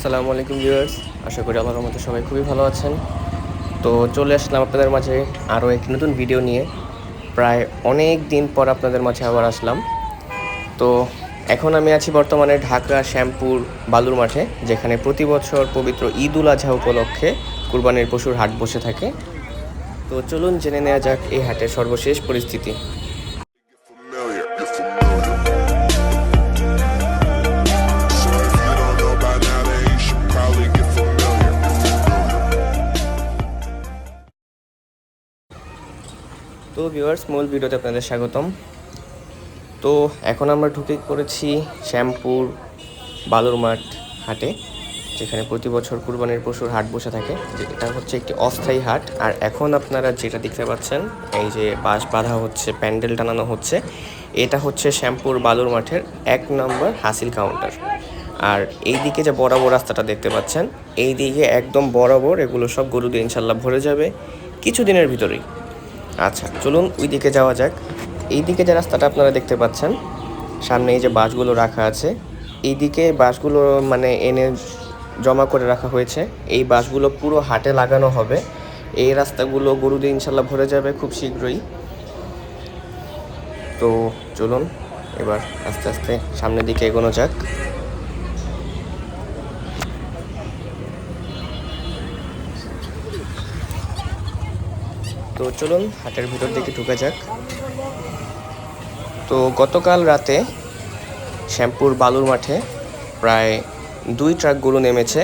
আসসালামু আলাইকুম ভিউয়ার্স। আশা করি আল্লাহর মতো সবাই খুবই ভালো আছেন। তো চলে আসলাম আপনাদের মাঝে আরও একটি নতুন ভিডিও নিয়ে। প্রায় অনেক দিন পর আপনাদের মাঝে আবার আসলাম। তো এখন আমি আছি বর্তমানে ঢাকা, শ্যামপুর, বালুর মাঠে, যেখানে প্রতি বছর পবিত্র ঈদ উল আজহা উপলক্ষে কুরবানির পশুর হাট বসে থাকে। তো চলুন জেনে নেওয়া যাক এই হাটের সর্বশেষ পরিস্থিতি। তো ভিউয়ার্স মূল ভিডিওতে আপনাদের স্বাগতম। তো এখন আমরা ঢুকে পড়েছি শ্যামপুর বালুরমাঠ হাটে, যেখানে প্রতি বছর কুরবানির পশুর হাট বসে থাকে। যে এটা হচ্ছে একটি অস্থায়ী হাট। আর এখন আপনারা যেটা দেখতে পাচ্ছেন, এই যে বাঁশ বাঁধা হচ্ছে, প্যান্ডেল টানানো হচ্ছে, এটা হচ্ছে শ্যামপুর বালুর মাঠের এক নম্বর হাসিল কাউন্টার আর এই দিকে যে বরাবর রাস্তাটা দেখতে পাচ্ছেন এই দিকে একদম বরাবর এগুলো সব গরু দিয়ে ইনশাল্লাহ ভরে যাবে কিছু দিনের ভিতরেই। আচ্ছা চলুন ওই দিকে যাওয়া যাক। এই দিকে যে রাস্তাটা আপনারা দেখতে পাচ্ছেন, সামনে এই যে বাসগুলো রাখা আছে এই দিকে বাসগুলো মানে এনে জমা করে রাখা হয়েছে। এই বাসগুলো পুরো হাটে লাগানো হবে। এই রাস্তাগুলো গরু দিয়ে ইনশাল্লাহ ভরে যাবে খুব শীঘ্রই। তো চলুন, এবার আস্তে আস্তে সামনের দিকে এগোনো যাক। তো চলুন, হাটের ভিতর দিকে ঢুকে যাক। তো গতকাল রাতে শ্যামপুর বালুর মাঠে প্রায় দুই ট্রাক গরু নেমেছে।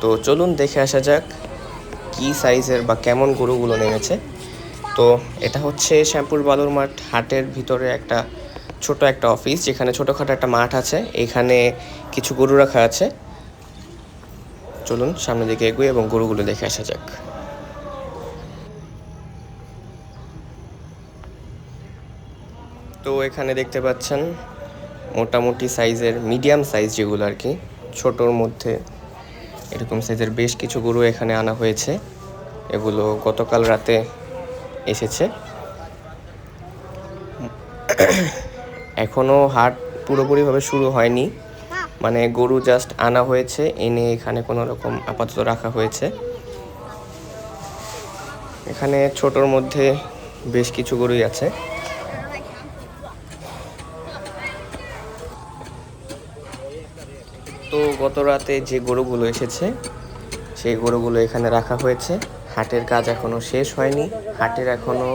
তো চলুন দেখে আসা যাক কী সাইজের বা কেমন গরুগুলো নেমেছে। তো এটা হচ্ছে শ্যামপুর বালুর মাঠ হাটের ভিতরে একটা ছোট একটা অফিস, যেখানে ছোটোখাটো একটা মাঠ আছে। এখানে কিছু গরু রাখা আছে। চলুন সামনের দিকে এগুয়ে এবং গরুগুলো দেখে আসা যাক। তো এখানে দেখতে পাচ্ছেন মোটামুটি সাইজের, মিডিয়াম সাইজ যেগুলো আর কি, ছোটোর মধ্যে এরকম সাইজের বেশ কিছু গরু এখানে আনা হয়েছে। এগুলো গতকাল রাতে এসেছে। এখনও হাট পুরোপুরিভাবে শুরু হয়নি। মানে গরু জাস্ট আনা হয়েছে, এনে এখানে কোনো রকম আপাতত রাখা হয়েছে। এখানে ছোটোর মধ্যে বেশ কিছু গরুই আছে। গত রাতে যে গরুগুলো এসেছে, সেই গরুগুলো এখানে রাখা হয়েছে। হাটের কাজ এখনও শেষ হয়নি। হাটের এখনও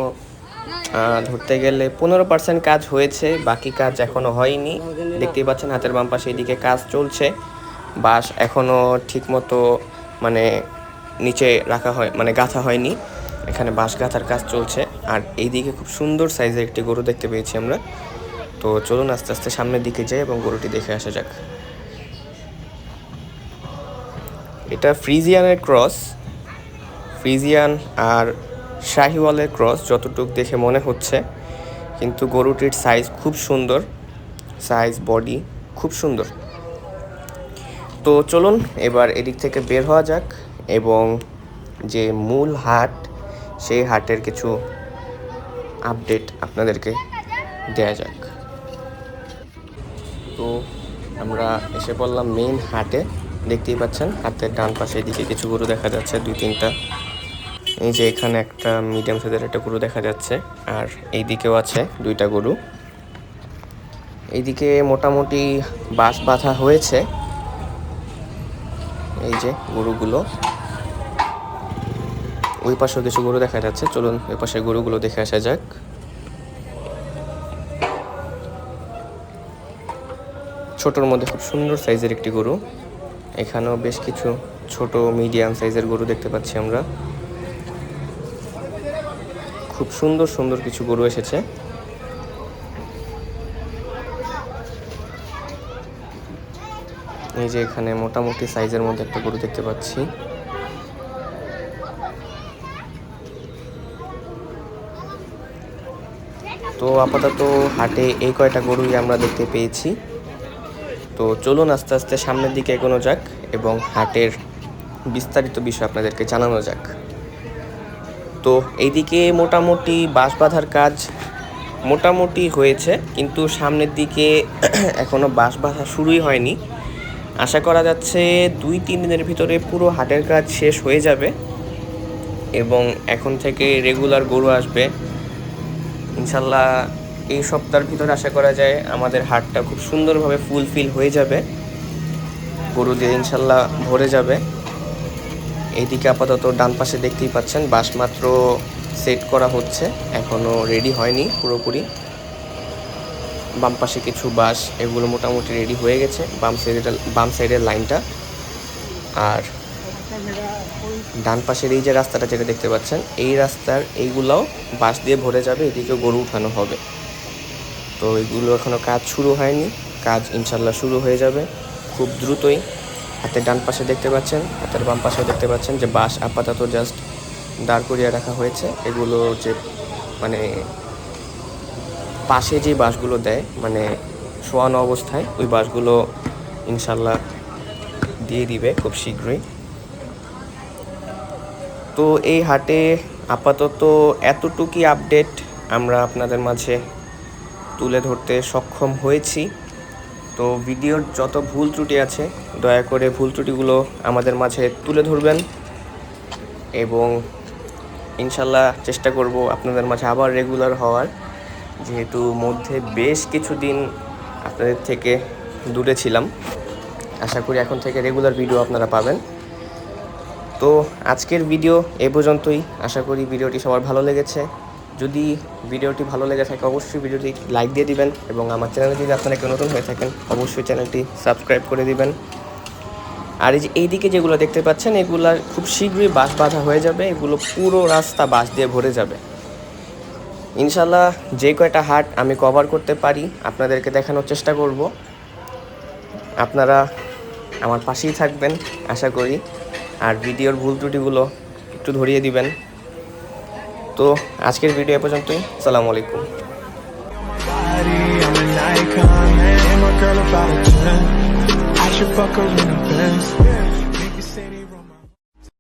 ধরতে গেলে পনেরো পার্সেন্ট কাজ হয়েছে, বাকি কাজ এখনও হয়নি। দেখতেই পাচ্ছেন হাতের বাম পাশে এদিকে কাজ চলছে। বাঁশ এখনও ঠিকমতো মানে নিচে রাখা হয় মানে গাঁথা হয়নি। এখানে বাঁশ গাঁথার কাজ চলছে। আর এইদিকে খুব সুন্দর সাইজের একটি গরু দেখতে পেয়েছি আমরা। তো চলুন আস্তে আস্তে সামনের দিকে যাই এবং গরুটি দেখে আসা যাক। এটা ফ্রিজিয়ানের ক্রস, ফ্রিজিয়ান আর শাহিওয়ালের ক্রস যতটুক দেখে মনে হচ্ছে। কিন্তু গরুটির সাইজ খুব সুন্দর সাইজ বডি খুব সুন্দর। তো চলুন এবার এদিক থেকে বের হওয়া যাক এবং যে মূল হাট, সেই হাটের কিছু আপডেট আপনাদেরকে দেয়া যাক। তো আমরা এসে পড়লাম মেইন হাটে। দেখতেই পাচ্ছেন। হাতের ডান পাশে এদিকে কিছু গরু দেখা যাচ্ছে, দুই তিনটা। এই যে এখানে একটা মিডিয়াম সাইজের একটা গরু দেখা যাচ্ছে, আর এই দিকেও আছে দুইটা গরু। এইদিকে মোটামুটি বাঁশ বাঁধা হয়েছে। এই যে গরুগুলো। ওই পাশেও কিছু গরু দেখা যাচ্ছে। চলুন ওই পাশে গরুগুলো দেখে আসা যাক। ছোটোর মধ্যে খুব সুন্দর সাইজের একটি গরু। এখানেও বেশ কিছু ছোট মিডিয়াম সাইজের গরু দেখতে পাচ্ছি আমরা। খুব সুন্দর সুন্দর কিছু গরু এসেছে। এই যে এখানে মোটামুটি সাইজের মধ্যে একটা গরু দেখতে পাচ্ছি। তো আপাতত হাটে এই কয়টা গরুই আমরা দেখতে পেয়েছি। তো চলুন আস্তে আস্তে সামনের দিকে এগোনো যাক এবং হাটের বিস্তারিত বিষয় আপনাদেরকে জানানো যাক। তো এইদিকে মোটামুটি বাঁশ বাঁধার কাজ মোটামুটি হয়েছে, কিন্তু সামনের দিকে এখনও বাঁশ বাঁধা শুরুই হয়নি। আশা করা যাচ্ছে দুই, তিন দিনের ভিতরে পুরো হাটের কাজ শেষ হয়ে যাবে এবং এখন থেকে রেগুলার গরু আসবে। ইনশাল্লাহ এই সপ্তাহের ভিতরে আশা করা যায় আমাদের হাটটা খুব সুন্দরভাবে ফুলফিল হয়ে যাবে। গরু দিয়ে ইনশাল্লাহ ভরে যাবে। এইদিকে আপাতত ডান পাশে দেখতেই পাচ্ছেন বাস মাত্র সেট করা হচ্ছে এখনও রেডি হয়নি পুরোপুরি। বাম পাশে কিছু বাস এগুলো মোটামুটি রেডি হয়ে গেছে, বাম সাইডের বাম সাইডের লাইনটা আর ডান পাশের এই যে রাস্তাটা যেটা দেখতে পাচ্ছেন, এই রাস্তার এইগুলাও বাস দিয়ে ভরে যাবে এদিকে গরু উঠানো হবে। তো এগুলো এখনও কাজ শুরু হয়নি। কাজ ইনশাল্লাহ শুরু হয়ে যাবে খুব দ্রুতই। হাতের ডান পাশে দেখতে পাচ্ছেন, হাতের বাম পাশে দেখতে পাচ্ছেন যে বাস আপাতত জাস্ট দাঁড় করিয়ে রাখা হয়েছে। এগুলো যে মানে পাশে যে বাসগুলো দেয় মানে শোয়ানো অবস্থায়, ওই বাসগুলো ইনশাল্লাহ দিয়ে দিবে খুব শীঘ্রই। তো এই হাটে আপাতত এতটুকুই আপডেট আমরা আপনাদের মাঝে তুলে ধরতে সক্ষম হয়েছি। তো ভিডিওর যত ভুল ত্রুটি আছে, দয়া করে ভুল ত্রুটিগুলো আমাদের মাঝে তুলে ধরবেন এবং ইনশাল্লাহ চেষ্টা করব আপনাদের মাঝে আবার রেগুলার হওয়ার। যেহেতু মধ্যে বেশ কিছুদিন আপনাদের থেকে দূরে ছিলাম। আশা করি এখন থেকে রেগুলার ভিডিও আপনারা পাবেন। তো আজকের ভিডিও এ পর্যন্তই। আশা করি ভিডিওটি সবার ভালো লেগেছে। যদি ভিডিওটি ভালো লেগে থাকে, অবশ্যই ভিডিওটি লাইক দিয়ে দিবেন এবং আমার চ্যানেলে যদি আপনারা কেউ নতুন হয়ে থাকেন, অবশ্যই চ্যানেলটি সাবস্ক্রাইব করে দিবেন। আর এই যে এইদিকে যেগুলো দেখতে পাচ্ছেন, এগুলা খুব শীঘ্রই বাস বাঁধা হয়ে যাবে, এগুলো পুরো রাস্তা বাস দিয়ে ভরে যাবে। ইনশাল্লাহ যে কয়টা হাট আমি কভার করতে পারি, আপনাদেরকে দেখানোর চেষ্টা করব। আপনারা আমার পাশেই থাকবেন, আশা করি। আর ভিডিওর ভুল ত্রুটিগুলো একটু ধরিয়ে দিবেন। তো আজকের ভিডিও এ পর্যন্তই সালাম আলাইকুম body, I'm an icon, man. And my girl about a 10. I should fuck her in.